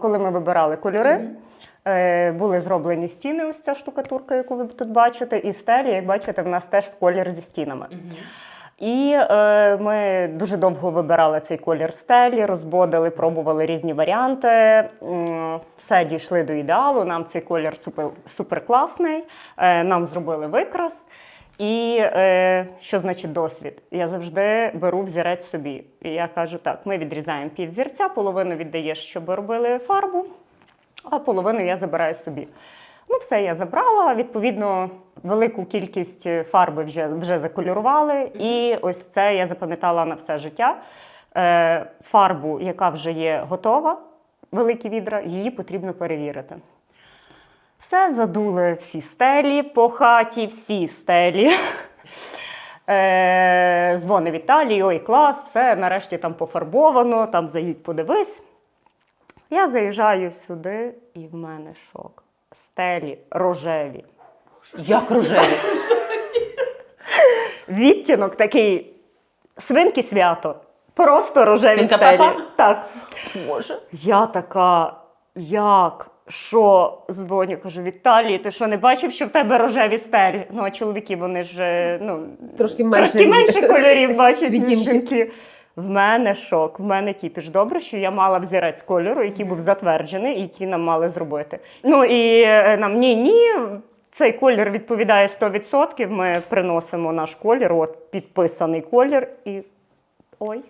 Коли ми вибирали кольори, е, були зроблені стіни, ось ця штукатурка, яку ви тут бачите, і стелі, як бачите, в нас теж в колір зі стінами. І е, ми дуже довго вибирали цей колір стелі, розбодили, пробували різні варіанти. Все дійшли до ідеалу. Нам цей колір супер, супер класний. Е, нам зробили викрас. І е, що значить досвід? Я завжди беру взірець собі. І я кажу: так, ми відрізаємо пів зірця, половину віддаєш, щоб робили фарбу, а половину я забираю собі. Ну, все я забрала. Відповідно, велику кількість фарби вже, вже закольорували. І ось це я запам'ятала на все життя. Е, фарбу, яка вже є готова, великі відра, її потрібно перевірити. Все задули всі стелі по хаті, всі стелі. Е, дзвони Віталій, ой, клас, все, нарешті там пофарбовано, там заїдь, подивись. Я заїжджаю сюди, і в мене шок. Стелі рожеві. Як рожеві? Відтінок такий свинки свято. Просто рожеві Свинка стелі. Пепа? Так. Боже. Я така, як? Що? Дзвоню, кажу, Віталій, ти що не бачив, що в тебе рожеві стелі? Ну, а чоловіки, вони ж е, ну, Трошки менше. трошки менше кольорів бачать, ніж жінки. В мене шок, в мене кіпіш. Добре, що я мала взірець кольору, який був затверджений, який нам мали зробити. Ну і е, нам ні, ні. Цей колір відповідає 100%. Ми приносимо наш колір, от підписаний колір, і ой,